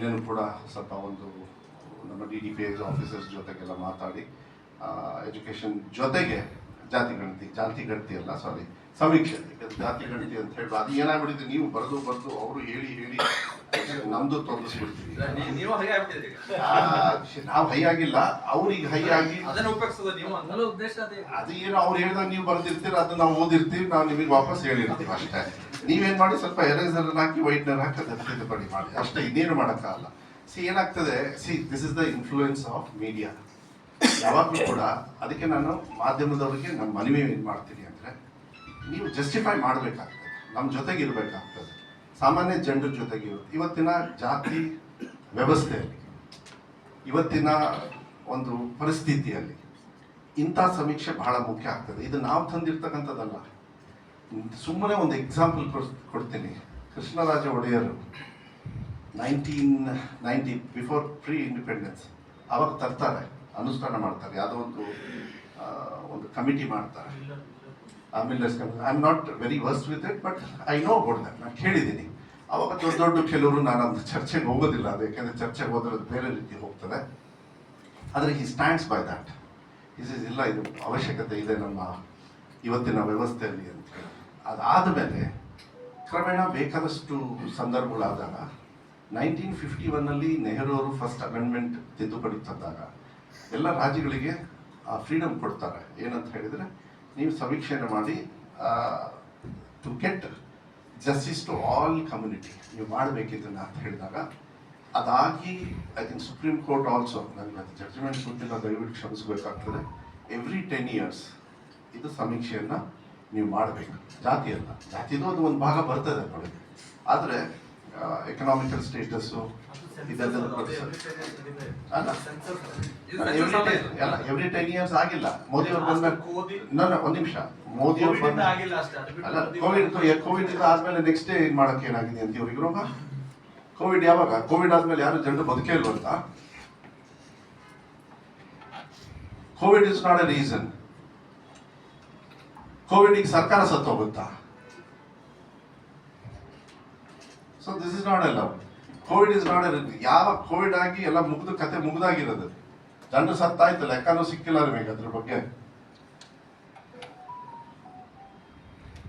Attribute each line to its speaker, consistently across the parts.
Speaker 1: ನಿನ್ನೆನೂ ಕೂಡ ಸ್ವಲ್ಪ ಒಂದು ನಮ್ಮ D D P S officers ಜೊತೆಗೆಲ್ಲ ಮಾತಾಡಿ ಎಜುಕೇಷನ್ ಜೊತೆಗೆ ಜಾತಿ ಗಣತಿ ಜಾತಿ ಗಣತಿ ಅಲ್ಲ ಸಾರಿ ಸಮೀಕ್ಷೆ ಜಾತಿ ಗಣತಿ ಅಂತ ಹೇಳಿ ಅದು ಏನಾಗ್ಬಿಟ್ಟಿದೆ ನೀವು ಬರೆದು ಬರೆದು ಅವರು ಹೇಳಿ ಹೇಳಿ ನಮ್ದು ತೊಂದಿಸ್ಬಿಡ್ತೀವಿ
Speaker 2: ನೀವು ಹೈ
Speaker 1: ಆಗಿಲ್ಲ ಅವ್ರಿಗೆ ಹೈ ಆಗಿ
Speaker 2: ಅದನ್ನ ಉಪಯೋಗಿಸೋದು ನೀವು ಅಂತ.
Speaker 3: ಮೂಲ ಉದ್ದೇಶ ಅದೇ.
Speaker 1: ಅದು ಏನು ಅವ್ರು ಹೇಳಿದಾಗ ನೀವು ಬರ್ದಿರ್ತೀರ ಅದನ್ನ ನಾವು ಓದಿರ್ತೀವಿ ನಾವು ನಿಮಗೆ ವಾಪಸ್ ಹೇಳಿರ್ತೀವಿ ಅಷ್ಟೇ. ನೀವೇನ್ ಮಾಡಿ ಸ್ವಲ್ಪ ಎರೇಸರ್ ಹಾಕಿ ವೈಟ್ನರ್ ಹಾಕಿ ಅದನ್ನ ತಿದ್ದುಪಡಿ ಮಾಡಿ. ಅಷ್ಟೇ, ಇನ್ನೇನು ಮಾಡೋಕ್ಕಾಗಲ್ಲ. ಸಿ ಏನಾಗ್ತದೆ? See this is the influence of media ಯಾವಾಗಲೂ ಕೂಡ ಅದಕ್ಕೆ ನಾನು ಮಾಧ್ಯಮದವರಿಗೆ ನಮ್ಮ ಮನವಿ ಏನು ಮಾಡ್ತೀನಿ ಅಂದರೆ, ನೀವು ಜಸ್ಟಿಫೈ ಮಾಡಬೇಕಾಗ್ತದೆ. ನಮ್ಮ ಜೊತೆಗೆ ಇರಬೇಕಾಗ್ತದೆ. ಸಾಮಾನ್ಯ ಜನರ ಜೊತೆಗೆ ಇವತ್ತಿನ ಜಾತಿ ವ್ಯವಸ್ಥೆಯಲ್ಲಿ ಇವತ್ತಿನ ಒಂದು ಪರಿಸ್ಥಿತಿಯಲ್ಲಿ ಇಂಥ ಸಮೀಕ್ಷೆ ಬಹಳ ಮುಖ್ಯ ಆಗ್ತದೆ. ಇದು ನಾವು ತಂದಿರ್ತಕ್ಕಂಥದ್ದಲ್ಲ. ಸುಮ್ಮನೆ ಒಂದು ಎಕ್ಸಾಂಪಲ್ ಕೊಡ್ತೀನಿ. ಕೃಷ್ಣರಾಜ ಒಡೆಯರು nineteen ninety before pre independence ಅವಾಗ ತರ್ತಾರೆ, ಅನುಷ್ಠಾನ ಮಾಡ್ತಾರೆ. ಯಾವುದೋ ಒಂದು ಒಂದು ಕಮಿಟಿ ಮಾಡ್ತಾರೆ. ಆಮೇಲೆ I am not very versed with it but I know about that ನಾನು ಕೇಳಿದ್ದೀನಿ. ಅವಾಗ ದೊಡ್ಡ ದೊಡ್ಡ ಕೆಲವರು, ನಾನು ಅಂತ ಚರ್ಚೆಗೆ ಹೋಗೋದಿಲ್ಲ. ಅದು ಯಾಕೆಂದರೆ ಚರ್ಚೆಗೆ ಹೋದ್ರೆ ಅದು ಬೇರೆ ರೀತಿ ಹೋಗ್ತದೆ. ಆದರೆ he stands by that is is ಇಲ್ಲ, ಇದು ಅವಶ್ಯಕತೆ ಇದೆ ನಮ್ಮ ಇವತ್ತಿನ ವ್ಯವಸ್ಥೆಯಲ್ಲಿ, ಅಂತ ಹೇಳಿ. ಅದಾದ ಮೇಲೆ ಕ್ರಮೇಣ ಬೇಕಾದಷ್ಟು ಸಂದರ್ಭಗಳಾದಾಗ ನೈನ್ಟೀನ್ ಫಿಫ್ಟಿ ಒನ್ನಲ್ಲಿ ನೆಹರು ಅವರು ಫಸ್ಟ್ ಅಮೆಂಡ್ಮೆಂಟ್ ತಿದ್ದುಪಡಿ ತಂದಾಗ ಎಲ್ಲ ರಾಜ್ಯಗಳಿಗೆ ಫ್ರೀಡಮ್ ಕೊಡ್ತಾರೆ. ಏನಂತ ಹೇಳಿದರೆ, ನೀವು ಸಮೀಕ್ಷೆಯನ್ನು ಮಾಡಿ to get justice to all community ನೀವು ಮಾಡಬೇಕಿದ್ದನ್ನು ಅಂತ ಹೇಳಿದಾಗ ಅದಾಗಿ I think supreme court also ನನಗೆ ಅದು ಜಡ್ಜ್ಮೆಂಟ್ ಗೊತ್ತಿಲ್ಲ, ದಯವಿಟ್ಟು ಕ್ಷಮಿಸಬೇಕಾಗ್ತದೆ. ಎವ್ರಿ ಟೆನ್ ಇಯರ್ಸ್ ಇದು ಸಮೀಕ್ಷೆಯನ್ನು ನೀವು ಮಾಡಬೇಕು. ಜಾತಿ ಅಲ್ಲ. ಜಾತಿದು ಅದು ಒಂದು ಭಾಗ ಬರ್ತದೆ ನೋಡಿ ಆದರೆ ಎಕನಾಮಿಕಲ್ ಸ್ಟೇಟಸ್ಸು ಇದೆಲ್ಲ ಅಲ್ಲ. ಎವ್ರಿ ಟೆನ್ ಇಯರ್ಸ್ ಆಗಿಲ್ಲ. ಮೋದಿ ಅವ್ರು ಬಂದ ನನ್ನ ಒಂದು ನಿಮಿಷ. ಮೋದಿ ಅವ್ರು
Speaker 4: ಕೋವಿಡ್
Speaker 1: ಬಂದ ಅಲ್ಲ ಕೋವಿಡ್ ಕೋವಿಡ್ ಇಂದ ಆದ್ಮೇಲೆ ನೆಕ್ಸ್ಟ್ ಡೇ ಇದು ಮಾಡಕ್ಕೆ ಏನಾಗಿದೆ ಅಂತ ಇವ್ರಿಗೆ ರೋಗ? ಕೋವಿಡ್ ಯಾವಾಗ? ಕೋವಿಡ್ ಆದ್ಮೇಲೆ ಯಾರು ಜನರು ಬದುಕೇ ಇಲ್ವಂತ? COVID is not a reason COVID ಸರ್ಕಾರ ಸತ್ತೋಗುತ್ತಾ ಸೊ ದಿಸ್ ಇಸ್ ನಾಟ್ ಎಲ್ಲ ಕೋವಿಡ್ ಇಸ್ ನಾಟ್ ಯಾವ ಕೋವಿಡ್ ಆಗಿ ಎಲ್ಲ ಮುಗಿದು ಕತೆ ಮುಗ್ದಾಗಿರೋದು? ಜನರು ಸತ್ತಾಯ್ತು, ಲೆಕ್ಕನೂ ಸಿಕ್ಕಿಲ್ಲ ನಿಮಗೆ ಅದ್ರ ಬಗ್ಗೆ.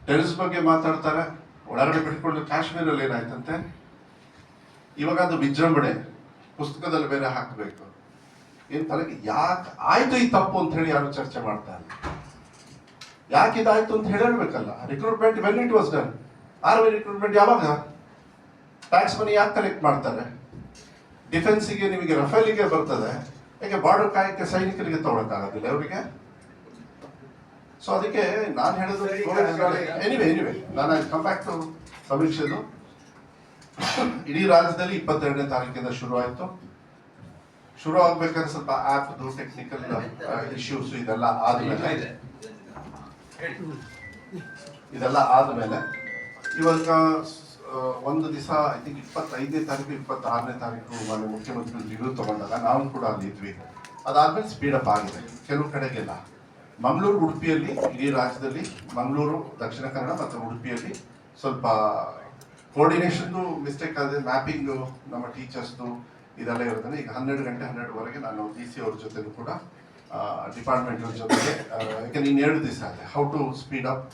Speaker 1: ಟೆರಿಸ್ ಬಗ್ಗೆ ಮಾತಾಡ್ತಾರೆ. ಒಳಗಡೆ ಬಿಟ್ಕೊಂಡು ಕಾಶ್ಮೀರಲ್ಲಿ ಏನಾಯ್ತಂತೆ? ಇವಾಗ ಅದು ವಿಜೃಂಭಣೆ. ಪುಸ್ತಕದಲ್ಲಿ ಬೇರೆ ಹಾಕಬೇಕು. ಏನ್ ತಲೆಗೆ ಯಾಕೆ ಆಯ್ತು ಈ ತಪ್ಪು ಅಂತ ಹೇಳಿ ಯಾರು ಚರ್ಚೆ ಮಾಡ್ತಾ ಇಲ್ಲ? ಯಾಕೆ ಇದಾಯ್ತು ಅಂತ ಹೇಳಿರ್ಬೇಕಲ್ಲ recruitment when it was done army recruitment ಯಾವಾಗ? ಟ್ಯಾಕ್ಸ್ ಮನಿ ಯಾಕೆ ಕಲೆಕ್ಟ್ ಮಾಡ್ತಾರೆ? ಡಿಫೆನ್ಸಿಗೆ ನಿಮಗೆ ರಫೇಲಿಗೆ ಬರ್ತದೆ. ಯಾಕೆ ಬಾರ್ಡರ್ ಕಾಯಕ್ಕೆ ಸೈನಿಕರಿಗೆ ತಗೊಳಕ್ಕಾಗೋದಿಲ್ಲ ಅವರಿಗೆ? ಸೊ ಅದಕ್ಕೆ ನಾನು ಹೇಳೋದು ಎನಿವೆ ಎನಿವೆ ನಾನು ಕಮ್ ಬ್ಯಾಕ್ ಟು ಸಮೀಕ್ಷೆದು ಇಡೀ ರಾಜ್ಯದಲ್ಲಿ ಇಪ್ಪತ್ತೆರಡನೇ ತಾರೀಕಿಂದ ಶುರು ಆಯಿತು. ಶುರು ಆಗ್ಬೇಕಾದ್ರೆ ಸ್ವಲ್ಪ ಆ್ಯಪ್ದು ಟೆಕ್ನಿಕಲ್ ಇಶ್ಯೂಸ್ ಇದೆಲ್ಲ ಆದ್ಮೇಲೆ
Speaker 2: ಇದೆ. ಹೇಳಿ.
Speaker 1: ಇದೆಲ್ಲ ಆದಮೇಲೆ ಇವಾಗ ಒಂದು ದಿವಸ ಐ ತಿಂಕ್ ಇಪ್ಪತ್ತೈದನೇ ತಾರೀಕು, ಇಪ್ಪತ್ತಾರನೇ ತಾರೀಕು ಮನೆ ಮುಖ್ಯಮಂತ್ರಿಗಳು ತಗೊಂಡಾಗ ನಾವು ಕೂಡ ಅಲ್ಲಿ ಇದ್ವಿ. ಅದಾದ್ಮೇಲೆ ಸ್ಪೀಡ್ ಅಪ್ ಆಗಿದೆ. ಕೆಲವು ಕಡೆಗೆಲ್ಲ. ಮಂಗಳೂರು, ಉಡುಪಿಯಲ್ಲಿ, ಇಡೀ ರಾಜ್ಯದಲ್ಲಿ ಮಂಗಳೂರು, ದಕ್ಷಿಣ ಕನ್ನಡ ಮತ್ತು ಉಡುಪಿಯಲ್ಲಿ ಸ್ವಲ್ಪ ಕೋರ್ಡಿನೇಷನ್ದು ಮಿಸ್ಟೇಕ್ ಆದರೆ ಮ್ಯಾಪಿಂಗು ನಮ್ಮ ಟೀಚರ್ಸ್ದು ಇದೆಲ್ಲ ಇರೋದನ್ನ ಈಗ ಹನ್ನೆರಡು ಗಂಟೆ ಹನ್ನೆರಡುವರೆಗೆ ನಾನು ಡಿ ಸಿ ಅವ್ರ ಜೊತೆನೂ ಕೂಡ ಡಿಪಾರ್ಟ್ಮೆಂಟ್ ಜೊತೆಗೆ ಯಾಕೆಂದ್ರೆ ಯಾಕಂದ್ರೆ ಇನ್ನು ಎರಡು ದಿವಸ ಆಗಿದೆ how to speed up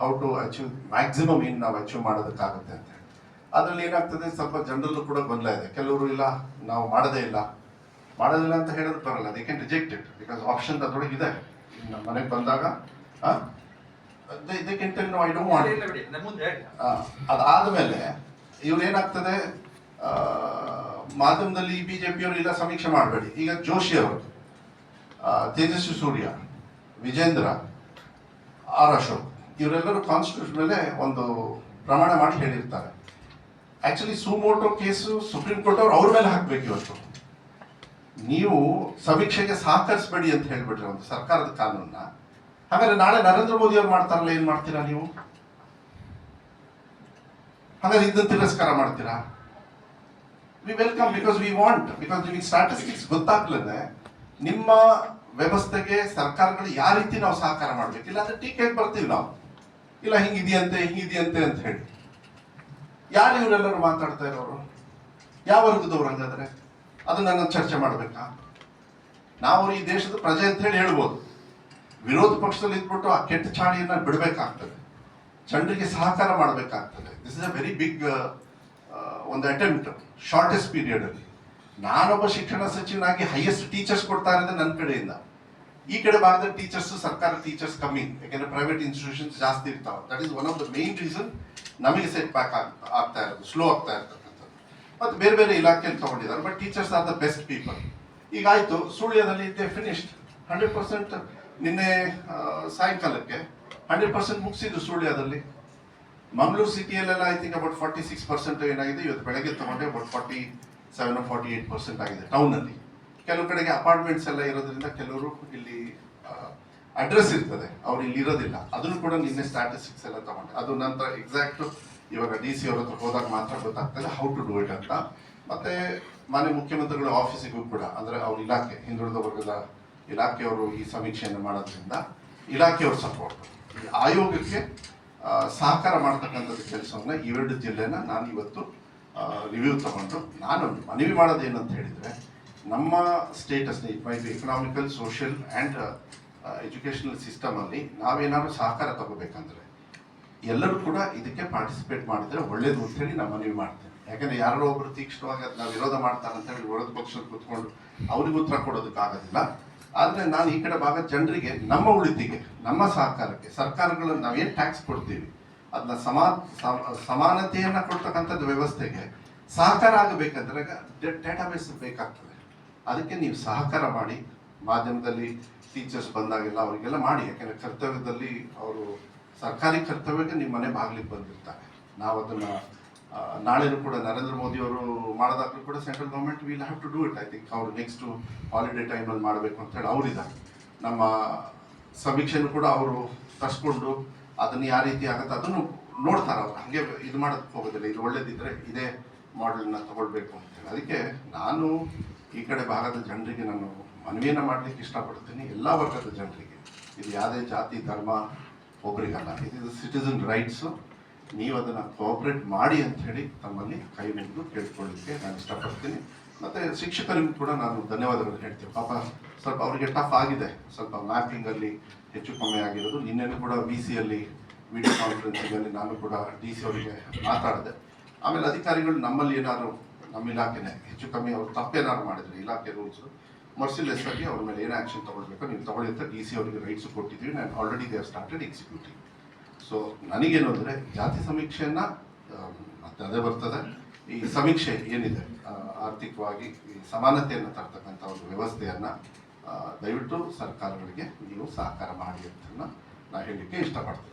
Speaker 1: how to achieve maximum ಏನು ನಾವು ಅಚೀವ್ ಮಾಡೋದಕ್ಕಾಗುತ್ತೆ ಅಂತ ಹೇಳಿ. ಅದರಲ್ಲಿ ಏನಾಗ್ತದೆ ಸ್ವಲ್ಪ ಜನರಲ್ಲೂ ಕೂಡ ಗೊಂದಲ ಇದೆ. ಕೆಲವರು ಇಲ್ಲ ನಾವು ಮಾಡದೇ ಇಲ್ಲ. ಮಾಡೋದಿಲ್ಲ ಅಂತ ಹೇಳೋದು ಬರಲ್ಲ they can reject it because option ಅದ್ರೊಳಗೆ ಇದೆ. ನಮ್ಮ ಮನೆಗೆ ಬಂದಾಗ they can tell no I don't want ah, ಅದಾದ್ಮೇಲೆ ಇವ್ರು ಏನಾಗ್ತದೆ ಮಾಧ್ಯಮದಲ್ಲಿ ಬಿ ಜೆ ಪಿಯವರು ಇಲ್ಲ ಸಮೀಕ್ಷೆ ಮಾಡಬೇಡಿ. ಈಗ ಜೋಶಿ ಅವರು ತೇಜಸ್ವಿ ಸೂರ್ಯ, ವಿಜೇಂದ್ರ ಆರ್ ಅಶೋಕ್ ಇವರೆಲ್ಲರೂ ಕಾನ್ಸ್ಟಿಟ್ಯೂಷನ್ ಮೇಲೆ ಒಂದು ಪ್ರಮಾಣ ಮಾಡಿ ಹೇಳಿರ್ತಾರೆ. Actually suo motu case supreme court ಅವ್ರು ಅವ್ರ ಮೇಲೆ ಹಾಕ್ಬೇಕು ಇವತ್ತು. ನೀವು ಸಮೀಕ್ಷೆಗೆ ಸಹಕರಿಸಬೇಡಿ ಅಂತ ಹೇಳ್ಬಿಟ್ರೆ ಒಂದು ಸರ್ಕಾರದ ಕಾನೂನನ್ನ. ಹಾಗಾದ್ರೆ ನಾಳೆ ನರೇಂದ್ರ ಮೋದಿ ಅವ್ರು ಮಾಡ್ತಾರಲ್ಲ, ಏನ್ ಮಾಡ್ತೀರಾ ನೀವು? ಹಾಗಾದ್ರೆ ಇದನ್ನ ತಿರಸ್ಕಾರ ಮಾಡ್ತೀರಾ? We welcome because we want because ನಿಮಗೆ ಸ್ಟಾಟಿಸ್ಟಿಕ್ಸ್ ಗೊತ್ತಾಗ್ಲದೆ ನಿಮ್ಮ ವ್ಯವಸ್ಥೆಗೆ ಸರ್ಕಾರಗಳು ಯಾವ ರೀತಿ ನಾವು ಸಹಕಾರ ಮಾಡ್ಬೇಕು? ಇಲ್ಲ ಅಂದ್ರೆ ಟೀಕೆಗೆ ಬರ್ತೀವಿ ನಾವು. ಇಲ್ಲ, ಹಿಂಗಿದೆಯಂತೆ ಹಿಂಗಿದೆಯಂತೆ ಅಂತ ಹೇಳಿ. ಯಾರು ಇವರೆಲ್ಲರೂ ಮಾತಾಡ್ತಾ ಇರೋರು? ಯಾವ ವರ್ಗದವ್ರು ಹಂಗಾದ್ರೆ? ಅದನ್ನ ನಾನು ಚರ್ಚೆ ಮಾಡಬೇಕಾ? ನಾವು ಈ ದೇಶದ ಪ್ರಜೆ ಅಂತ ಹೇಳಿ ಹೇಳ್ಬೋದು. ವಿರೋಧ ಪಕ್ಷದಲ್ಲಿ ಇದ್ಬಿಟ್ಟು ಆ ಕೆಟ್ಟ ಚಾಳಿಯನ್ನ ಬಿಡಬೇಕಾಗ್ತದೆ. ಜನರಿಗೆ ಸಹಕಾರ ಮಾಡಬೇಕಾಗ್ತದೆ. This is a very big ಒಂದು ಅಟೆಂಪ್ಟ್ ಶಾರ್ಟೆಸ್ಟ್ ಪೀರಿಯಡ್ ಅಲ್ಲಿ. ನಾನೊಬ್ಬ ಶಿಕ್ಷಣ ಸಚಿವನಾಗಿ ಹೈಯೆಸ್ಟ್ ಟೀಚರ್ಸ್ ಕೊಡ್ತಾ ಇರೋದು ನನ್ನ ಕಡೆಯಿಂದ. ಈ ಕಡೆ ಭಾಗದ ಟೀಚರ್ಸ್ ಸರ್ಕಾರ ಟೀಚರ್ಸ್ ಕಮ್ಮಿ. ಯಾಕೆಂದ್ರೆ ಪ್ರೈವೇಟ್ ಇನ್ಸ್ಟಿಟ್ಯೂಷನ್ಸ್ ಜಾಸ್ತಿ ಇರ್ತಾವೆ. That is one of the main reason ನಮಗೆ ಸೆಟ್ ಬ್ಯಾಕ್ ಆಗ್ತಾ ಇರೋದು ಸ್ಲೋ ಆಗ್ತಾ ಇರ್ತಕ್ಕಂಥದ್ದು. ಮತ್ತೆ ಬೇರೆ ಬೇರೆ ಇಲಾಖೆಯಲ್ಲಿ ತಗೊಂಡಿದ್ದಾರೆ but teachers are the best people ಈಗ ಆಯ್ತು, ಸುಳ್ಯದಲ್ಲಿ ಇದ್ದೆ ಫಿನಿಶ್ಡ್ ಹಂಡ್ರೆಡ್ ಪರ್ಸೆಂಟ್ ನಿನ್ನೆ ಸಾಯಂಕಾಲಕ್ಕೆ ಹಂಡ್ರೆಡ್ ಪರ್ಸೆಂಟ್ ಮುಗಿಸಿದ್ದು ಸುಳ್ಯದಲ್ಲಿ. Mangaluru ಸಿಟಿಯಲ್ಲೆಲ್ಲ I think about forty six percent ಏನಾಗಿದೆ, ಇವತ್ತು ಬೆಳಗ್ಗೆ ತಗೊಂಡೆ about forty seven forty eight percent ಆಗಿದೆ ಟೌನಲ್ಲಿ ಕೆಲವು ಕಡೆಗೆ ಅಪಾರ್ಟ್ಮೆಂಟ್ಸ್ ಎಲ್ಲ ಇರೋದ್ರಿಂದ ಕೆಲವರು ಇಲ್ಲಿ ಅಡ್ರೆಸ್ ಇರ್ತದೆ. ಅವ್ರು ಇಲ್ಲಿ ಇರೋದಿಲ್ಲ. ಅದನ್ನು ಕೂಡ ನಿನ್ನೆ ಸ್ಟ್ಯಾಟಿಸ್ಟಿಕ್ಸ್ ಎಲ್ಲ ತಗೊಂಡೆ. ಅದು ನಂತರ ಎಕ್ಸಾಕ್ಟ್ ಇವಾಗ ಡಿ ಸಿ ಅವ್ರ ಹತ್ರ ಹೋದಾಗ ಮಾತ್ರ ಗೊತ್ತಾಗ್ತದೆ ಹೌ ಟು ಡೂ ಇಟ್ ಅಂತ. ಮತ್ತೆ ಮಾನ್ಯ ಮುಖ್ಯಮಂತ್ರಿಗಳ ಆಫೀಸಿಗೂ ಕೂಡ, ಅಂದ್ರೆ ಅವ್ರ ಇಲಾಖೆ, ಹಿಂದುಳಿದ ವರ್ಗದ ಇಲಾಖೆಯವರು ಈ ಸಮೀಕ್ಷೆಯನ್ನು ಮಾಡೋದ್ರಿಂದ ಇಲಾಖೆಯವ್ರ ಸಪೋರ್ಟ್ ಆಯೋಗಕ್ಕೆ ಸಹಕಾರ ಮಾಡ್ತಕ್ಕಂಥದ್ದು ಕೆಲಸವನ್ನ ಇವೆರಡು ಜಿಲ್ಲೆನ ನಾನು ಇವತ್ತು ರಿವ್ಯೂ ತಗೊಂಡು ನಾನು ಮನವಿ ಮಾಡೋದು ಏನಂತ ಹೇಳಿದ್ರೆ, ನಮ್ಮ status it may be economical social and educational system ಅಲ್ಲಿ ನಾವೇನಾದ್ರು ಸಹಕಾರ ತಗೋಬೇಕಂದ್ರೆ, ಎಲ್ಲರೂ ಕೂಡ ಇದಕ್ಕೆ ಪಾರ್ಟಿಸಿಪೇಟ್ ಮಾಡಿದ್ರೆ ಒಳ್ಳೇದು ಅಂತ ಹೇಳಿ ನಾನು ಮನವಿ ಮಾಡ್ತೇನೆ. ಯಾಕಂದ್ರೆ ಯಾರೋ ಒಬ್ರು ತೀಕ್ಷ್ಣವಾಗಿ ನಾವು ವಿರೋಧ ಮಾಡ್ತಾರೆ ಅಂತ ಹೇಳಿ ವಿರೋಧ ಪಕ್ಷದ ಕೂತ್ಕೊಂಡು ಅವ್ರಿಗೆ ಉತ್ತರ ಕೊಡೋದಕ್ಕಾಗೋದಿಲ್ಲ ಆದರೆ ನಾನು ಈ ಕಡೆ ಭಾಗದ ಜನರಿಗೆ ನಮ್ಮ ಉಳಿತಿಗೆ, ನಮ್ಮ ಸಹಕಾರಕ್ಕೆ ಸರ್ಕಾರಗಳು ನಾವೇನ್ ಟ್ಯಾಕ್ಸ್ ಕೊಡ್ತೀವಿ ಅದನ್ನ ಸಮಾ ಸಮಾನತೆಯನ್ನು ಕೊಡ್ತಕ್ಕಂಥದ್ದು ವ್ಯವಸ್ಥೆಗೆ ಸಹಕಾರ ಆಗಬೇಕಂದ್ರೆ ಡೇಟಾಬೇಸ್ ಬೇಕಾಗ್ತದೆ. ಅದಕ್ಕೆ ನೀವು ಸಹಕಾರ ಮಾಡಿ, ಮಾಧ್ಯಮದಲ್ಲಿ ಟೀಚರ್ಸ್ ಬಂದಾಗೆಲ್ಲ ಅವರಿಗೆಲ್ಲ ಮಾಡಿ, ಯಾಕೆಂದ್ರೆ ಕರ್ತವ್ಯದಲ್ಲಿ ಅವರು, ಸರ್ಕಾರಿ ಕರ್ತವ್ಯಕ್ಕೆ ನಿಮ್ಮ ಮನೆ ಬಾಗಿಲಿಗೆ ಬಂದಿರ್ತಾರೆ. ನಾವು ಅದನ್ನ ನಾಳೆನೂ ಕೂಡ ನರೇಂದ್ರ ಮೋದಿ ಅವರು ಮಾಡೋದಾಗಲೂ ಕೂಡ central government will have to do it. I think ಅವ್ರು ನೆಕ್ಸ್ಟ್ ಹಾಲಿಡೇ ಟೈಮಲ್ಲಿ ಮಾಡಬೇಕು ಅಂತ ಹೇಳಿ ಅವರಿದ್ದಾರೆ. ನಮ್ಮ ಸಮೀಕ್ಷೆನೂ ಕೂಡ ಅವರು ತರಿಸ್ಕೊಂಡು ಅದನ್ನ ಯಾವ ರೀತಿ ಆಗುತ್ತೆ ಅದನ್ನು ನೋಡ್ತಾರೆ ಅವ್ರು. ಹಂಗೆ ಇದು ಮಾಡೋದಕ್ಕೆ ಹೋಗೋದಿಲ್ಲ. ಇದು ಒಳ್ಳೇದಿದ್ರೆ ಇದೇ ಮಾಡೆಲ್ನ ತಗೊಳ್ಬೇಕು ಅಂತ ಹೇಳಿ. ಅದಕ್ಕೆ ನಾನು ಈ ಕಡೆ ಭಾಗದ ಜನರಿಗೆ ನಾನು ಮನವಿಯನ್ನು ಮಾಡ್ಲಿಕ್ಕೆ ಇಷ್ಟಪಡ್ತೀನಿ. ಎಲ್ಲ ವರ್ಗದ ಜನರಿಗೆ. ಇದು ಯಾವುದೇ ಜಾತಿ, ಧರ್ಮ, ಒಬ್ರಿಗಲ್ಲ. ಇದು ಸಿಟಿಸನ್ ರೈಟ್ಸು ನೀವು ಅದನ್ನು ಕೋಆಪ್ರೇಟ್ ಮಾಡಿ ಅಂಥೇಳಿ ತಮ್ಮಲ್ಲಿ ಕೈ ಮುಗಿದು ಕೇಳ್ಕೊಳ್ಳಿಕ್ಕೆ ನಾನು ಇಷ್ಟಪಡ್ತೀನಿ. ಮತ್ತೆ ಶಿಕ್ಷಕರಿಗೂ ಕೂಡ ನಾನು ಧನ್ಯವಾದಗಳು ಹೇಳ್ತೀನಿ. ಪಾಪ ಸ್ವಲ್ಪ ಅವರಿಗೆ ಟಫ್ ಆಗಿದೆ. ಸ್ವಲ್ಪ ಮ್ಯಾಪಿಂಗ್ ಅಲ್ಲಿ ಹೆಚ್ಚು ಕಮ್ಮಿ ಆಗಿರೋದು. ನಿನ್ನೆನೂ ಕೂಡ ವಿ ಸಿಯಲ್ಲಿ ವಿಡಿಯೋ ಕಾನ್ಫರೆನ್ಸಿಂಗ್ ಅಲ್ಲಿ ನಾನು ಕೂಡ ಡಿ ಸಿ ಅವರಿಗೆ ಮಾತಾಡಿದೆ. ಆಮೇಲೆ ಅಧಿಕಾರಿಗಳು ನಮ್ಮಲ್ಲಿ ಏನಾದರೂ, ನಮ್ಮ ಇಲಾಖೆನೇ ಹೆಚ್ಚು ಕಮ್ಮಿ ಅವರು ತಪ್ಪೇನಾದ್ರು ಮಾಡಿದ್ರು, ಇಲಾಖೆ ರೂಲ್ಸ್ ಮರ್ಸಿಲೆಸ್ ಆಗಿ ಅವ್ರ ಮೇಲೆ ಏನು ಆಕ್ಷನ್ ತಗೊಳ್ಬೇಕು ನೀವು ತಗೊಳ್ಳಿ ಅಂತ ಡಿ ಸಿ ಅವರಿಗೆ ರೈಟ್ಸ್ ಕೊಟ್ಟಿದ್ದೀವಿ. ನಾನು already they started executive so ನನಗೇನು ಅಂದರೆ ಜಾತಿ ಸಮೀಕ್ಷೆಯನ್ನು ಮತ್ತೆ ಅದೇ ಬರ್ತದೆ. ಈ ಸಮೀಕ್ಷೆ ಏನಿದೆ ಆರ್ಥಿಕವಾಗಿ ಈ ಸಮಾನತೆಯನ್ನು ತರ್ತಕ್ಕಂಥ ಒಂದು ವ್ಯವಸ್ಥೆಯನ್ನು ದಯವಿಟ್ಟು ಸರ್ಕಾರಗಳಿಗೆ ನೀವು ಸಹಕಾರ ಮಾಡಿ ಅಂತ ನಾನು ಹೇಳಲಿಕ್ಕೆ ಇಷ್ಟಪಡ್ತೀನಿ.